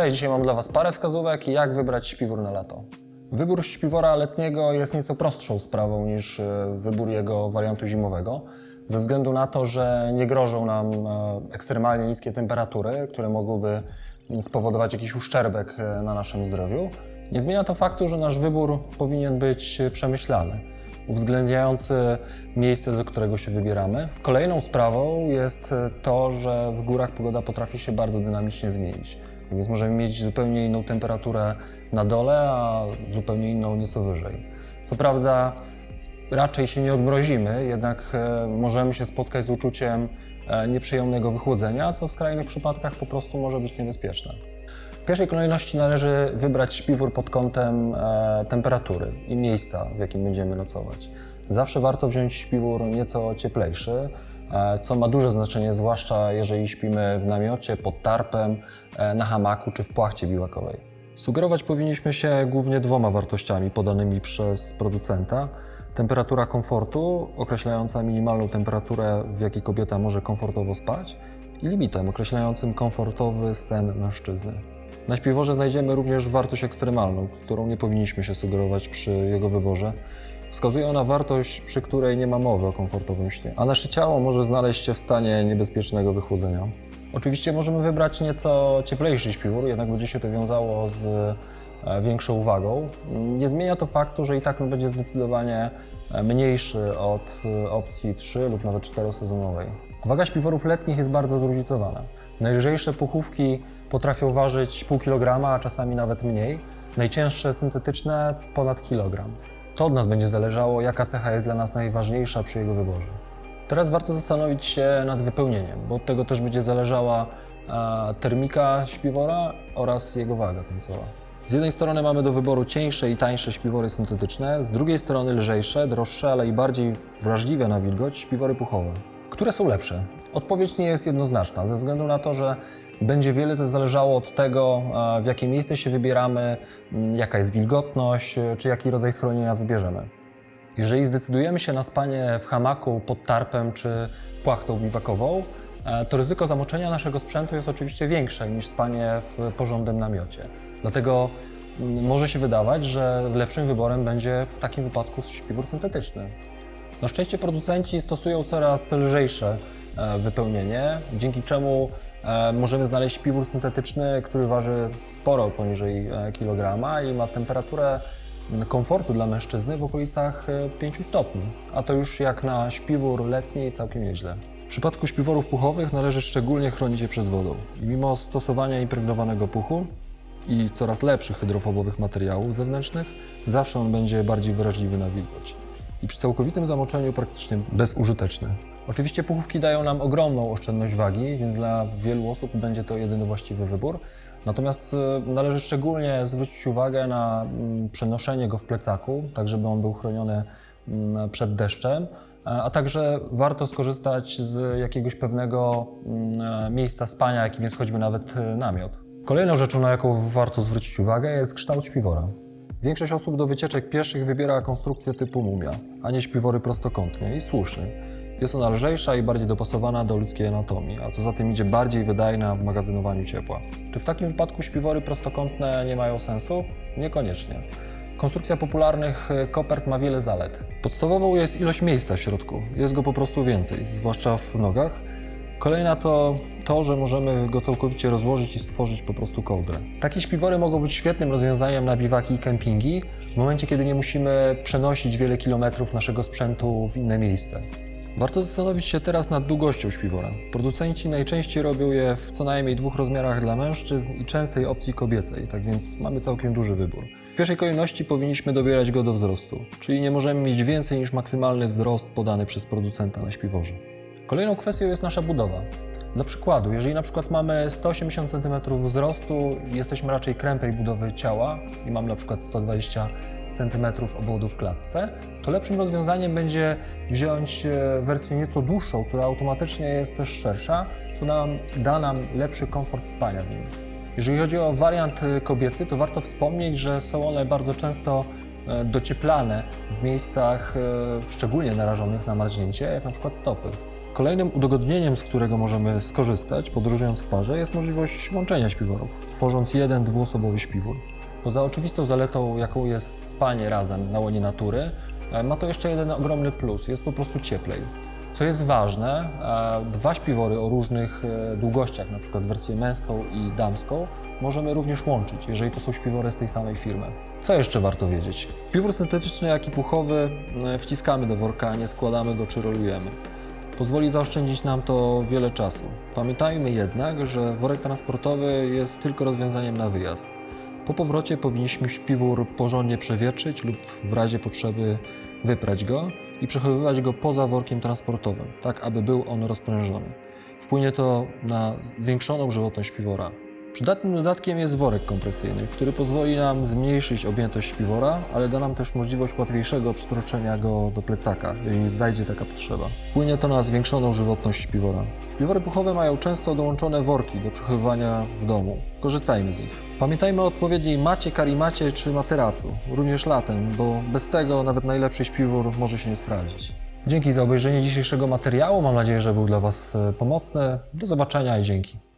Cześć, dzisiaj mam dla Was parę wskazówek, jak wybrać śpiwór na lato. Wybór śpiwora letniego jest nieco prostszą sprawą niż e, wybór jego wariantu zimowego, ze względu na to, że nie grożą nam e, ekstremalnie niskie temperatury, które mogłyby spowodować jakiś uszczerbek e, na naszym zdrowiu. Nie zmienia to faktu, że nasz wybór powinien być przemyślany uwzględniający miejsce, do którego się wybieramy. Kolejną sprawą jest to, że w górach pogoda potrafi się bardzo dynamicznie zmienić. Więc możemy mieć zupełnie inną temperaturę na dole, a zupełnie inną nieco wyżej. Co prawda raczej się nie odmrozimy, jednak e, możemy się spotkać z uczuciem e, nieprzyjemnego wychłodzenia, co w skrajnych przypadkach po prostu może być niebezpieczne. W pierwszej kolejności należy wybrać śpiwór pod kątem e, temperatury i miejsca, w jakim będziemy nocować. Zawsze warto wziąć śpiwór nieco cieplejszy, co ma duże znaczenie, zwłaszcza jeżeli śpimy w namiocie, pod tarpem, e, na hamaku czy w płachcie biłakowej. Sugerować powinniśmy się głównie dwoma wartościami podanymi przez producenta. Temperatura komfortu, określająca minimalną temperaturę, w jakiej kobieta może komfortowo spać, i limitem określającym komfortowy sen mężczyzny. Na śpiworze znajdziemy również wartość ekstremalną, którą nie powinniśmy się sugerować przy jego wyborze. Wskazuje ona wartość, przy której nie ma mowy o komfortowym śnie, a nasze ciało może znaleźć się w stanie niebezpiecznego wychłodzenia. Oczywiście możemy wybrać nieco cieplejszy śpiwór, jednak będzie się to wiązało z e, większą uwagą. Nie zmienia to faktu, że i tak on będzie zdecydowanie e, mniejszy od e, opcji 3 lub nawet 4 sezonowej. Waga śpiworów letnich jest bardzo zróżnicowana. Najlżejsze puchówki potrafią ważyć pół kilograma, a czasami nawet mniej. Najcięższe syntetyczne ponad kilogram. To od nas będzie zależało, jaka cecha jest dla nas najważniejsza przy jego wyborze. Teraz warto zastanowić się nad wypełnieniem, bo od tego też będzie zależała e, termika śpiwora oraz jego waga końcowa. Z jednej strony mamy do wyboru cieńsze i tańsze śpiwory syntetyczne, z drugiej strony lżejsze, droższe, ale i bardziej wrażliwe na wilgoć śpiwory puchowe. Które są lepsze? Odpowiedź nie jest jednoznaczna, ze względu na to, że będzie wiele to zależało od tego, e, w jakie miejsce się wybieramy, jaka jest wilgotność, e, czy jaki rodzaj schronienia wybierzemy. Jeżeli zdecydujemy się na spanie w hamaku pod tarpem czy płachtą biwakową, e, to ryzyko zamoczenia naszego sprzętu jest oczywiście większe niż spanie w porządnym namiocie. Dlatego może się wydawać, że lepszym wyborem będzie w takim wypadku śpiwór syntetyczny. Na szczęście producenci stosują coraz lżejsze wypełnienie, dzięki czemu e, możemy znaleźć śpiwór syntetyczny, który waży sporo poniżej e, kilograma i ma temperaturę komfortu dla mężczyzny w okolicach e, 5 stopni, a to już jak na śpiwór letni całkiem nieźle. W przypadku śpiworów puchowych należy szczególnie chronić je przed wodą. Mimo stosowania impregnowanego puchu i coraz lepszych hydrofobowych materiałów zewnętrznych, zawsze on będzie bardziej wrażliwy na wilgoć i przy całkowitym zamoczeniu praktycznie bezużyteczny. Oczywiście puchówki dają nam ogromną oszczędność wagi, więc dla wielu osób będzie to jedyny właściwy wybór. Natomiast e, należy szczególnie zwrócić uwagę na mm, przenoszenie go w plecaku, tak żeby on był chroniony mm, przed deszczem, a a także warto skorzystać z jakiegoś pewnego mm, e, miejsca spania, jakim jest choćby nawet e, namiot. Kolejną rzeczą, na jaką warto zwrócić uwagę, jest kształt śpiwora. Większość osób do wycieczek pieszych wybiera konstrukcję typu mumia, a nie śpiwory prostokątnie i słusznie. Jest ona lżejsza i bardziej dopasowana do ludzkiej anatomii, a co za tym idzie bardziej wydajna w magazynowaniu ciepła. Czy w takim wypadku śpiwory prostokątne nie mają sensu? Niekoniecznie. Konstrukcja popularnych e, kopert ma wiele zalet. Podstawową jest ilość miejsca w środku. Jest go po prostu więcej, zwłaszcza w nogach. Kolejna to to, że możemy go całkowicie rozłożyć i stworzyć po prostu kołdrę. Takie śpiwory mogą być świetnym rozwiązaniem na biwaki i kempingi, w momencie kiedy nie musimy przenosić wiele kilometrów naszego sprzętu w inne miejsce. Warto zastanowić się teraz nad długością śpiwora. Producenci najczęściej robią je w co najmniej dwóch rozmiarach dla mężczyzn i częstej opcji kobiecej, tak więc mamy całkiem duży wybór. W pierwszej kolejności powinniśmy dobierać go do wzrostu, czyli nie możemy mieć więcej niż maksymalny wzrost podany przez producenta na śpiworze. Kolejną kwestią jest nasza budowa. Dla przykładu, jeżeli na przykład mamy 180 cm wzrostu jesteśmy raczej krępej budowy ciała i mamy na przykład 120 cm obwodu w klatce, to lepszym rozwiązaniem będzie wziąć e, wersję nieco dłuższą, która automatycznie jest też szersza, co nam, da nam lepszy komfort spania w nim. Jeżeli chodzi o wariant e, kobiecy, to warto wspomnieć, że są one bardzo często e, docieplane w miejscach szczególnie narażonych na marznięcie, jak na przykład stopy. Kolejnym udogodnieniem, z którego możemy skorzystać podróżując w parze jest możliwość łączenia śpiworów, tworząc jeden dwuosobowy śpiwór. Poza oczywistą zaletą, jaką jest spanie razem na łonie natury, e, ma to jeszcze jeden ogromny plus, jest po prostu cieplej. Co jest ważne, e, dwa śpiwory o różnych e, długościach, przykład wersję męską i damską, możemy również łączyć, jeżeli to są śpiwory z tej samej firmy. Co jeszcze warto wiedzieć? Śpiwór syntetyczny, jak i puchowy wciskamy do worka, nie składamy go czy rolujemy. Pozwoli zaoszczędzić nam to wiele czasu. Pamiętajmy jednak, że worek transportowy jest tylko rozwiązaniem na wyjazd. Po powrocie powinniśmy śpiwór porządnie przewietrzyć lub w razie potrzeby wyprać go i przechowywać go poza workiem transportowym, tak aby był on rozprężony. Wpłynie to na zwiększoną żywotność śpiwora. Przydatnym dodatkiem jest worek kompresyjny, który pozwoli nam zmniejszyć objętość śpiwora, ale da nam też możliwość łatwiejszego przytroczenia go do plecaka, jeżeli zajdzie taka potrzeba. Wpłynie to na zwiększoną żywotność śpiwora. Śpiwory puchowe mają często dołączone worki do przechowywania w domu. Korzystajmy z nich. Pamiętajmy o odpowiedniej macie, karimacie czy materacu, również latem, bo bez tego nawet najlepszy śpiwór może się nie sprawdzić. Dzięki za obejrzenie dzisiejszego materiału. Mam nadzieję, że był dla Was e, pomocny. Do zobaczenia i dzięki.